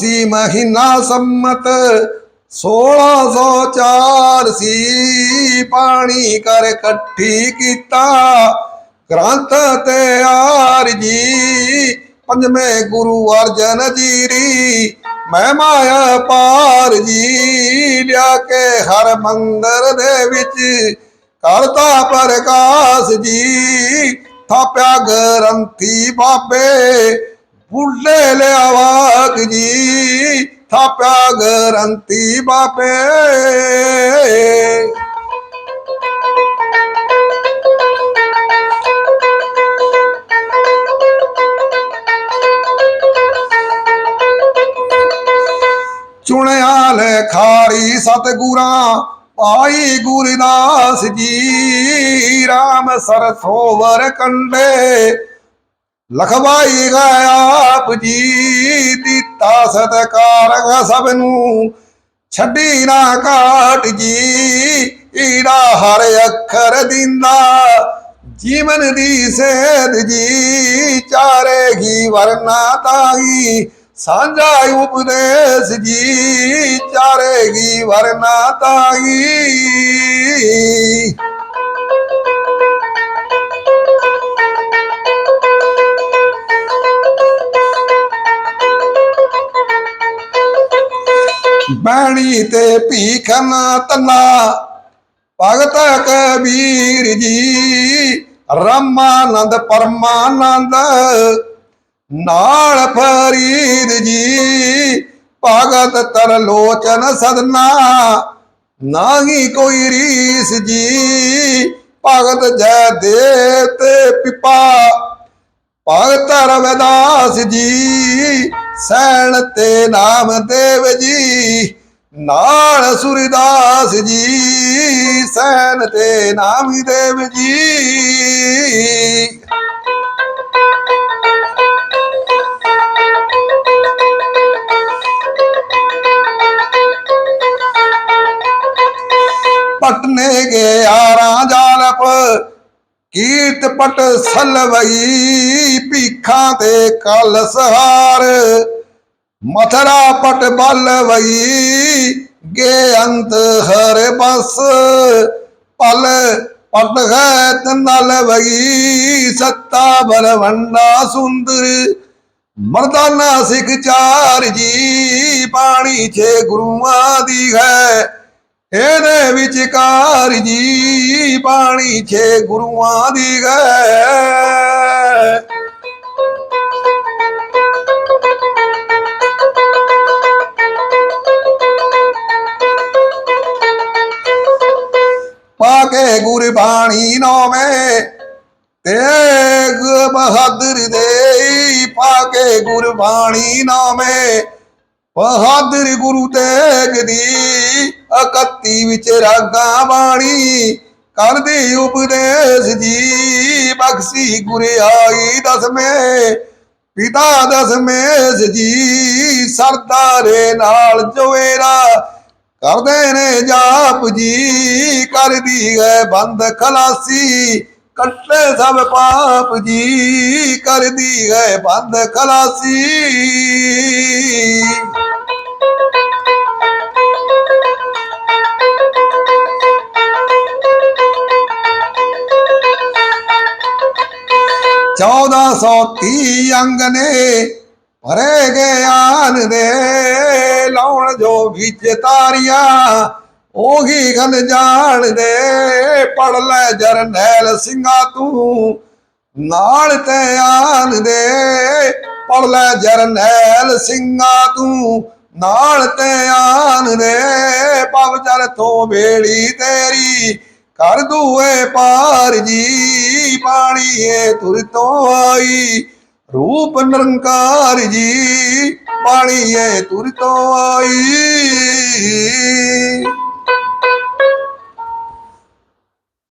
ਸੀ ਮਹੀਨਾ ਸੰਮਤ 1604 ਸੀ ਪਾਣੀ ਕਰ ਇਕੱਠੀ ਕੀਤਾ। ਗ੍ਰੰਥ ਤੇ ਆਰਜੀ ਪੰਜਵੇਂ ਗੁਰੂ ਅਰਜਨ ਜੀਰੀ ਮੈਂ ਮਾਇਆ ਪਾਰ ਜੀ ਲਿਆ ਕੇ ਹਰ ਮੰਦਰ ਦੇ ਵਿੱਚ। ਕਰਤਾ ਪ੍ਰਕਾਸ਼ ਜੀ, ਥਾਪਿਆ ਗ੍ਰੰਥੀ ਬਾਬੇ ਬੁੱਢੇ ਲਿਆਵਾਕ ਜੀ, ਥਾਪਿਆ ਗਰੰਤੀ ਬਾਪੇ। ਚੁਣਿਆ ਲੈ ਖਾਰੀ ਸਤਗੁਰਾਂ, ਪਾਈ ਗੁਰਦਾਸ ਜੀ RAM ਸਰਸੋਵਰ ਕੰਡੇ। ਲਖਵਾਈ ਗਿਆ ਆਪ ਜੀ ਦਿੱਤਾ ਸਤਕਾਰ ਸਭ ਨੂੰ। ਛੱਡੀ ਨਾ ਘਾਟ ਜੀ, ਈੜਾ ਹਰ ਅੱਖਰ ਦਿੰਦਾ। ਜੀਵਨ ਦੀ ਸੇਧ ਜੀ, ਚਾਰੇਗੀ ਵਰਨਾ ਤਾਈ। ਸਾਂਝਾ ਉਪਦੇਸ਼ ਜੀ, ਚਾਰੇਗੀ ਵਰਨਾ ਤਾਈ। ਬਾਣੀ ਤੇ ਭੀਖ ਨਾ ਤਨਾ ਭਗਤ ਕਬੀਰ ਜੀ, ਰਮਾਨੰਦ, ਪਰਮਾਨੰਦ, ਨਾਲ ਫਰੀਦ ਜੀ, ਭਗਤ ਤਰ ਲੋਚਨ ਸਦਨਾ। ਨਾਹੀ ਕੋਈ ਰੀਸ ਜੀ, ਭਗਤ ਜੈ ਦੇਵ ਤੇ ਪਿਪਾ। ਭਗਤ ਰਵਿਦਾਸ ਜੀ, ਸੈਣ ਤੇ ਨਾਮ ਦੇਵ ਜੀ ਨਾਲ ਸੁਰਦਾਸ ਜੀ ਸੈਣ ਤੇ ਨਾਮੀ ਦੇਵ ਜੀ। ਪਟਨੇ ਗਿਆਰਾਂ ਜਾਲਪ, ਕੀਰਤ ਪਟ ਸਲਵਈ, ਭੀਖਾਂ ਤੇ ਕਲ ਸਹਾਰ ਮਥਰਾ ਪਟ ਬਲਵਈ ਗੇ ਅੰਤ ਹਰ ਬਸ। ਪਲ ਪਟ ਹੈ ਤਨਲ ਵਈ, ਸੱਤਾ ਬਲਵੰਡਾ ਸੁੰਦਰ। ਮਰਦਾਨਾ ਸਿੱਖ ਚਾਰ ਜੀ, ਪਾਣੀ ਛੇ ਗੁਰੂਆਂ ਦੀ ਹੈ। ਇਹਦੇ ਵਿਚਕਾਰ ਜੀ, ਪਾਣੀ ਛੇ ਗੁਰੂਆਂ ਦੀ ਹੈ। ਪਾਕੇ ਗੁਰਬਾਣੀ ਨੋਵੇਂ, ਤੇਗ ਬਹਾਦਰ ਦੇਈ ਪਾਕੇ ਗੁਰਬਾਣੀ ਨਾਮੇ ਬਹਾਦਰ ਗੁਰੂ ਤੇਗ ਦੀ 31 ਵਿੱਚ ਰਾਗਾਂ ਬਾਣੀ, ਕਰਦੀ ਉਪਦੇਸ਼ ਜੀ, ਬਖਸ਼ੀ ਗੁਰ ਆਈ ਦਸਵੇਂ। ਪਿਤਾ ਦਸਮੇਸ਼ ਜੀ, ਸਰਦਾਰੇ ਨਾਲ ਜਵੇਰਾ ਕਰਦੇ ਨੇ ਜਾਪ ਜੀ ਕਰਦੀ ਹੈ ਬੰਦ ਖਲਾਸੀ। ਕੱਟੇ ਸਭ ਪਾਪ ਜੀ ਕਰਦੀ ਹੈ ਬੰਦ ਖਲਾਸੀ। ਚੌਦਾਂ ਸੌ ਤੀਹ ਅੰਗ ਨੇ, ਭਰੇ ਆਨ ਦੇ। ਲਾਉਣ ਜੋ ਵਿੱਚ ਤਾਰੀਆਂ ਉਹੀ ਗਨ ਜਾਣਦੇ। ਪੜ ਲੈ ਜਰਨੈਲ ਸਿੰਘਾ ਤੂੰ, ਨਾਲ ਤੇ ਆਨ ਦੇ ਪੜ ਲੈ ਜਰਨੈਲ ਸਿੰਘਾ ਤੂੰ, ਨਾਲ ਤੇ ਆਨ ਦੇ ਪਵ ਚਰ ਤੋਂ ਵੇੜੀ ਤੇਰੀ, ਕਰ ਦੂਏ ਪਾਰ ਜੀ ਪਾਣੀਏ ਤੁਰ ਤੋਂ ਆਈ। ਰੂਪ ਨਿਰੰਕਾਰ ਜੀ ਪਾਣੀਏ ਤੁਰ ਤੋਂ ਆਈ।